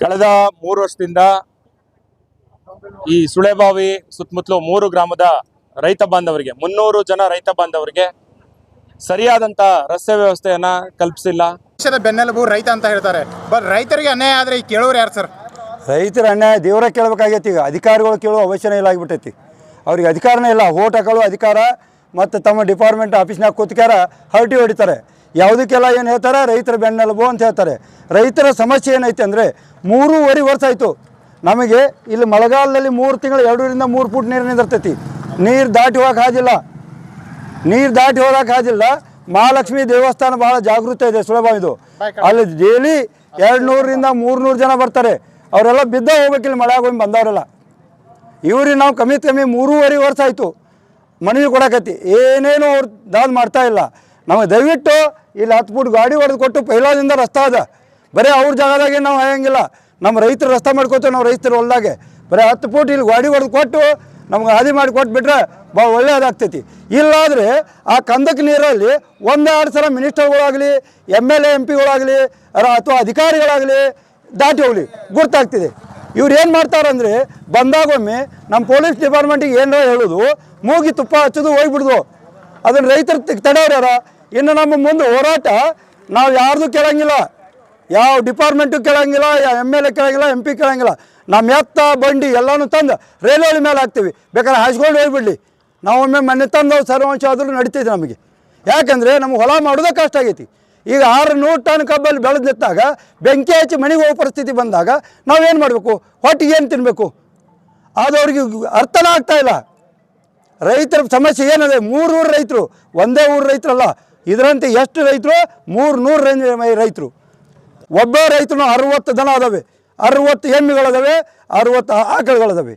ಕಳೆದ ಮೂರು ವರ್ಷದಿಂದ ಈ ಸುಳೆಬಾವಿ ಸುತ್ತಮುತ್ತಲು ಮೂರು ಗ್ರಾಮದ ರೈತ ಬಾಂಧವರಿಗೆ ಮುನ್ನೂರು ಜನ ರೈತ ಬಾಂಧವರಿಗೆ ಸರಿಯಾದಂತ ರಸ್ತೆ ವ್ಯವಸ್ಥೆಯನ್ನ ಕಲ್ಪಿಸಿಲ್ಲ. ದೇಶದ ಬೆನ್ನೆಲುಬು ರೈತ ಅಂತ ಹೇಳ್ತಾರೆ. ಬಟ್ ರೈತರಿಗೆ ಅನ್ಯಾಯ ಆದ್ರೆ ಈ ಕೇಳೋರು ಯಾರು ಸರ್? ರೈತರ ಅನ್ಯಾಯ ದೇವರ ಕೇಳಬೇಕಾಗೈತಿ. ಈಗ ಅಧಿಕಾರಿಗಳು ಕೇಳುವ ಅವಶ್ಯನೇ ಇಲ್ಲ ಆಗಿಬಿಟ್ಟೈತಿ ಅವ್ರಿಗೆ ಅಧಿಕಾರನೇ ಇಲ್ಲ. ಓಟ್ ಹಾಕಲು ಅಧಿಕಾರ ಮತ್ತು ತಮ್ಮ ಡಿಪಾರ್ಟ್ಮೆಂಟ್ ಆಫೀಸ್ನಾಗ ಕೂತ್ಕ್ಯಾರ ಹರಟಿ ಹೊಡಿತಾರೆ. ಯಾವುದಕ್ಕೆಲ್ಲ ಏನು ಹೇಳ್ತಾರೆ? ರೈತರ ಬೆನ್ನೆಲುಬು ಅಂತ ಹೇಳ್ತಾರೆ. ರೈತರ ಸಮಸ್ಯೆ ಏನೈತೆ ಅಂದರೆ ಮೂರುವರೆ ವರ್ಷ ಆಯಿತು. ನಮಗೆ ಇಲ್ಲಿ ಮಳೆಗಾಲದಲ್ಲಿ ಮೂರು ತಿಂಗಳು ಎರಡರಿಂದ ಮೂರು ಫುಟ್ ನೀರು ನಿಂದಿರ್ತೈತಿ. ನೀರು ದಾಟಿ ಹೋಗಕ್ಕೆ ಹಾಜಿಲ್ಲ ನೀರು ದಾಟಿ ಹೋಗಕ್ಕೆ ಹಾಜಿಲ್ಲ ಮಹಾಲಕ್ಷ್ಮಿ ದೇವಸ್ಥಾನ ಭಾಳ ಜಾಗೃತ ಇದೆ ಸುಲಭ ಇದು. ಅಲ್ಲಿ ಡೇಲಿ ಎರಡು ನೂರರಿಂದ ಮೂರು ನೂರು ಜನ ಬರ್ತಾರೆ. ಅವರೆಲ್ಲ ಬಿದ್ದ ಇಲ್ಲಿ ಮಳೆ ಆಗೋಗಿ ಬಂದವರೆಲ್ಲ. ಇವ್ರಿಗೆ ನಾವು ಕಮ್ಮಿ ಕಮ್ಮಿ ಮೂರುವರೆ ವರ್ಷ ಆಯಿತು. ಮನವಿ ಕೊಡಕತ್ತಿ. ಏನೇನು ಅವ್ರು ದಾದ ಮಾಡ್ತಾ ಇಲ್ಲ. ನಮಗೆ ದಯವಿಟ್ಟು ಇಲ್ಲಿ ಹತ್ತು ಫುಟ್ ಗಾಡಿ ಹೊಡೆದು ಕೊಟ್ಟು ಪೈಲಾದಿಂದ ರಸ್ತೆ ಅದ. ಬರೀ ಅವ್ರ ಜಾಗದಾಗೆ ನಾವು ಹಾಯಂಗಿಲ್ಲ ನಮ್ಮ ರೈತರು ರಸ್ತೆ ಮಾಡ್ಕೋತೇವೆ ನಾವು ರೈತರು ಹೊಲ್ದಾಗೆ. ಬರೀ ಹತ್ತು ಫೂಟ್ ಇಲ್ಲಿ ಗಾಡಿ ಹೊಡೆದು ಕೊಟ್ಟು ನಮ್ಗೆ ಹಾದಿ ಮಾಡಿ ಕೊಟ್ಬಿಟ್ರೆ ಭಾಳ ಒಳ್ಳೆಯದಾಗ್ತೈತಿ ಇಲ್ಲಾದರೆ ಆ ಕಂದಕ್ಕೆ ನೀರಲ್ಲಿ ಒಂದೆರಡು ಸಲ ಮಿನಿಸ್ಟರ್ಗಳಾಗಲಿ, ಎಂ ಎಲ್ ಎ, ಎಂ ಪಿಗಳಾಗಲಿ ಅಥವಾ ಅಧಿಕಾರಿಗಳಾಗಲಿ ದಾಟಿ ಹೋಗಲಿ. ಗುರ್ತಾಗ್ತಿದೆ. ಇವ್ರು ಏನು ಮಾಡ್ತಾರಂದ್ರೆ ಬಂದಾಗೊಮ್ಮೆ ನಮ್ಮ ಪೊಲೀಸ್ ಡಿಪಾರ್ಟ್ಮೆಂಟಿಗೆ ಏನಾರ ಹೇಳೋದು, ಮೂಗಿ ತುಪ್ಪ ಹಚ್ಚೋದು ಹೋಗ್ಬಿಡ್ದು. ಅದನ್ನು ರೈತರು ತಡೆಯವ್ರ ಇನ್ನು ನಮ್ಮ ಮುಂದೆ ಹೋರಾಟ, ನಾವು ಯಾರ್ದು ಕೇಳಂಗಿಲ್ಲ. ಯಾವ ಡಿಪಾರ್ಟ್ಮೆಂಟು ಕೇಳಂಗಿಲ್ಲ ಎಂ ಎಲ್ ಎ ಕೇಳಂಗಿಲ್ಲ ಎಂ ಪಿ ಕೇಳಂಗಿಲ್ಲ. ನಮ್ಮ ಎತ್ತ, ಬಂಡಿ ಎಲ್ಲನೂ ತಂದು ರೈಲ್ವೆ ಮೇಲೆ ಹಾಕ್ತೀವಿ. ಬೇಕಾದ್ರೆ ಹಾಯಿಸ್ಕೊಂಡು ನಾವು ಒಮ್ಮೆ ಮನೆ ತಂದು ಸರ್ವಂಶ ಆದರೂ ನಡೀತೈತೆ ನಮಗೆ. ಯಾಕಂದರೆ ನಮ್ಗೆ ಹೊಲ ಮಾಡೋದೇ ಕಷ್ಟ ಆಗೈತಿ. ಈಗ ಆರು ನೂರು ಟನ್ ಕಬ್ಬಲ್ಲಿ ಬೆಳೆದು ನಿಂತಾಗ, ಬೆಂಕಿ ಹಚ್ಚಿ ಮನೆಗೆ ಹೋಗೋ ಪರಿಸ್ಥಿತಿ ಬಂದಾಗ ನಾವೇನು ಮಾಡಬೇಕು? ಹೊಟ್ಟಿಗೆ ಏನು ತಿನ್ನಬೇಕು ಅದು ಅವ್ರಿಗೆ ಅರ್ಥನೇ ಆಗ್ತಾಯಿಲ್ಲ ರೈತರ ಸಮಸ್ಯೆ ಏನಿದೆ? ಮೂರು ಊರು ರೈತರು, ಒಂದೇ ಊರು ರೈತರಲ್ಲ. ಇದರಂತೆ ಎಷ್ಟು ರೈತರು? ಮೂರು ನೂರು ರೈತರು. ಒಬ್ಬ ರೈತರು ಅರವತ್ತು ದನ ಅದಾವೆ. ಅರವತ್ತು ಎಮ್ಮೆಗಳದಾವೆ, ಅರವತ್ತು ಆಕಳುಗಳದಾವೆ.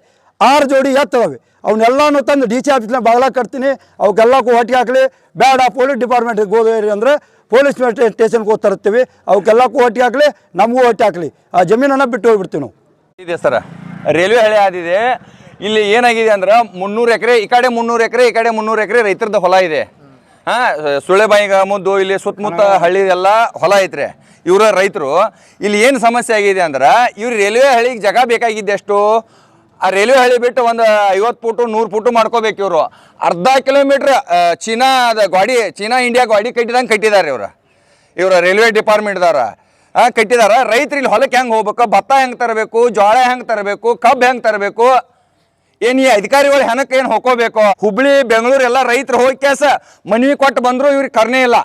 ಆರು ಜೋಡಿ ಎತ್ತದವೆ. ಅವನ್ನೆಲ್ಲನೂ ತಂದು ಡಿ ಸಿ ಆಫೀಸ್ನ ಬಾಗಲ ಕಟ್ತೀನಿ ಅವಕ್ಕೆಲ್ಲಕ್ಕೂ ಹೊಟ್ಟಿಗೆ ಹಾಕಲಿ. ಬೇಡ, ಪೊಲೀಸ್ ಡಿಪಾರ್ಟ್ಮೆಂಟಿಗೆ ಹೋದ್ರಿ ಅಂದರೆ ಪೊಲೀಸ್ ಸ್ಟೇಷನ್ಗೆ ಹೋಗಿ ತರ್ತೀವಿ ಅವಕ್ಕೆಲ್ಲಕ್ಕೂ ಹೊಟ್ಟಿಗೆ ಹಾಕಲಿ, ನಮಗೂ ಹೊಟ್ಟೆ ಹಾಕಲಿ. ಆ ಜಮೀನನ್ನು ಬಿಟ್ಟು ಹೋಗ್ಬಿಡ್ತೀವಿ ನಾವು. ಇದೆ ಸರ್. ರೈಲ್ವೆ ಹಳೆ ಆದಿದೆ. ಇಲ್ಲಿ ಏನಾಗಿದೆ ಅಂದ್ರೆ ಮುನ್ನೂರು ಎಕರೆ, ಈ ಕಡೆ ಮುನ್ನೂರು ಎಕರೆ, ಈ ಕಡೆ ಮುನ್ನೂರು ಎಕರೆ ರೈತರದ ಹೊಲ ಇದೆ. ಹಾಂ ಸುಳೆಬಾಯಿ ಮುದ್ದು ಇಲ್ಲಿ ಸುತ್ತಮುತ್ತ ಹಳ್ಳಿ ಎಲ್ಲ ಹೊಲ ಐತ್ರಿ. ಇವರ ರೈತರು ಇಲ್ಲಿ ಏನು ಸಮಸ್ಯೆ ಆಗಿದೆ ಅಂದ್ರೆ ಇವ್ರು ರೈಲ್ವೆ ಹಳಿಗೆ ಜಾಗ ಬೇಕಾಗಿದ್ದೆಷ್ಟು? ಆ ರೈಲ್ವೆ ಹಳಿ ಬಿಟ್ಟು ಒಂದು ಐವತ್ತು ಫುಟು ನೂರು ಫುಟು ಮಾಡ್ಕೋಬೇಕು ಇವರು. ಅರ್ಧ ಕಿಲೋಮೀಟ್ರ್ ಚೀನಾದ ಗಾಡಿ ಚೀನಾ ಇಂಡಿಯಾ ಗಾಡಿ ಕಟ್ಟಿದಂಗೆ ಕಟ್ಟಿದ್ದಾರೆ ಇವರು. ಇವರು ರೈಲ್ವೆ ಡಿಪಾರ್ಟ್ಮೆಂಟ್ದವ್ರ ಕಟ್ಟಿದಾರ. ರೈತರು ಇಲ್ಲಿ ಹೊಲಕ್ಕೆ ಹೆಂಗೆ ಹೋಗ್ಬೇಕು? ಭತ್ತ ಹೆಂಗೆ ತರಬೇಕು? ಜೋಳ ಹೆಂಗೆ ತರಬೇಕು? ಕಬ್ಬು ಹೆಂಗೆ ತರಬೇಕು? ಏನು ಈ ಅಧಿಕಾರಿಗಳು ಹೆಣಕ್ಕೆ ಏನು ಹೋಗೋಬೇಕು ಹುಬ್ಳಿ, ಬೆಂಗಳೂರು ಎಲ್ಲ ರೈತರು ಹೋಗಿ ಕೇಸ ಮನವಿ ಕೊಟ್ಟು ಬಂದ್ರು ಇವ್ರಿಗೆ ಕರ್ನೇ ಇಲ್ಲ.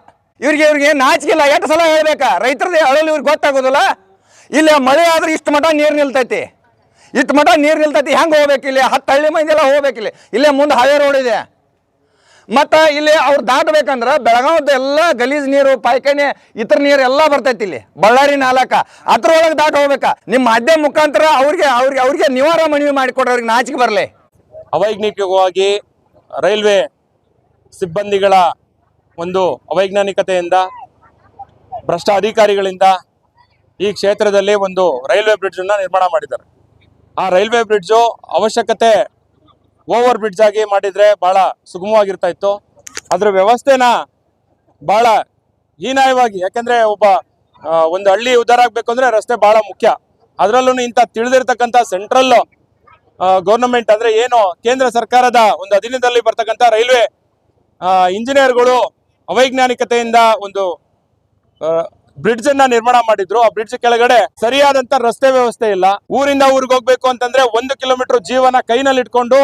ಇವ್ರಿಗೆ ಇವ್ರಿಗೆ ನಾಚಿಕಿಲ್ಲ ಎಷ್ಟು ಸಲ ಹೇಳ್ಬೇಕಾ? ರೈತರದ್ದು ಅಳಲು ಇವ್ರಿಗೆ ಗೊತ್ತಾಗೋದಿಲ್ಲ. ಇಲ್ಲ, ಮಳೆ ಆದ್ರೆ ಇಷ್ಟು ಮಠ ನೀರು ನಿಲ್ತೈತಿ. ಇಷ್ಟು ಮಠ ನೀರು ನಿಲ್ತೈತಿ, ಹೆಂಗೆ ಇಲ್ಲಿ ಹತ್ತು ಹಳ್ಳಿ ಮಂದಿ ಎಲ್ಲ ಹೋಗ್ಬೇಕು ಇಲ್ಲಿ ಇಲ್ಲೇ ಮುಂದೆ ಹಾವೇ ರೋಡ್ ಇದೆ. ಮತ್ತು ಇಲ್ಲಿ ಅವ್ರು ದಾಟಬೇಕಂದ್ರೆ ಬೆಳಗಾವದ ಎಲ್ಲ ಗಲೀಜ್ ನೀರು ಪಾಯ್ಕಣೆ ಇತರ ನೀರು ಎಲ್ಲ ಬರ್ತೈತಿ ಇಲ್ಲಿ. ಬಳ್ಳಾರಿ ನಾಲಕ ಅದ್ರೊಳಗೆ ದಾಟ ಹೋಗ್ಬೇಕಾ. ನಿಮ್ಮ ಮಾಧ್ಯಮ ಮುಖಾಂತರ ಅವ್ರಿಗೆ ಅವ್ರಿಗೆ ಅವ್ರಿಗೆ ನಿವಾರ ಮನವಿ ಮಾಡಿಕೊಡ್ರಿ, ಅವ್ರಿಗೆ ನಾಚಿಕೆ ಬರಲಿ. ಅವೈಜ್ಞಾನಿಕವಾಗಿ ರೈಲ್ವೆ ಸಿಬ್ಬಂದಿಗಳ ಒಂದು ಅವೈಜ್ಞಾನಿಕತೆಯಿಂದ ಭ್ರಷ್ಟ ಅಧಿಕಾರಿಗಳಿಂದ ಈ ಕ್ಷೇತ್ರದಲ್ಲಿ ಒಂದು ರೈಲ್ವೆ ಬ್ರಿಡ್ಜನ್ನು ನಿರ್ಮಾಣ ಮಾಡಿದ್ದಾರೆ. ಆ ರೈಲ್ವೆ ಬ್ರಿಡ್ಜು ಅವಶ್ಯಕತೆ ಓವರ್ ಬ್ರಿಡ್ಜ್ ಆಗಿ ಮಾಡಿದ್ರೆ ಬಹಳ ಸುಗಮವಾಗಿರ್ತಾ ಇತ್ತು ಅದ್ರ ವ್ಯವಸ್ಥೆನ ಬಹಳ ಹೀನಾಯವಾಗಿ, ಯಾಕೆಂದ್ರೆ ಒಬ್ಬ ಒಂದು ಹಳ್ಳಿ ಉದ್ಧಾರ ಆಗ್ಬೇಕು ಅಂದ್ರೆ ರಸ್ತೆ ಬಹಳ ಮುಖ್ಯ. ಅದರಲ್ಲೂ ಇಂಥ ತಿಳಿದಿರ್ತಕ್ಕಂಥ ಸೆಂಟ್ರಲ್ ಗೌರ್ನಮೆಂಟ್ ಅಂದ್ರೆ ಏನು, ಕೇಂದ್ರ ಸರ್ಕಾರದ ಒಂದು ಅಧೀನದಲ್ಲಿ ಬರ್ತಕ್ಕಂಥ ರೈಲ್ವೆ ಇಂಜಿನಿಯರ್ಗಳು ಅವೈಜ್ಞಾನಿಕತೆಯಿಂದ ಒಂದು ಬ್ರಿಡ್ಜ್ ಅನ್ನ ನಿರ್ಮಾಣ ಮಾಡಿದ್ರು. ಆ ಬ್ರಿಡ್ಜ್ ಕೆಳಗಡೆ ಸರಿಯಾದಂತ ರಸ್ತೆ ವ್ಯವಸ್ಥೆ ಇಲ್ಲ. ಊರಿಂದ ಊರಿಗೆ ಹೋಗ್ಬೇಕು ಅಂತಂದ್ರೆ ಒಂದು ಕಿಲೋಮೀಟರ್ ಜೀವನ ಕೈನಲ್ಲಿ ಇಟ್ಕೊಂಡು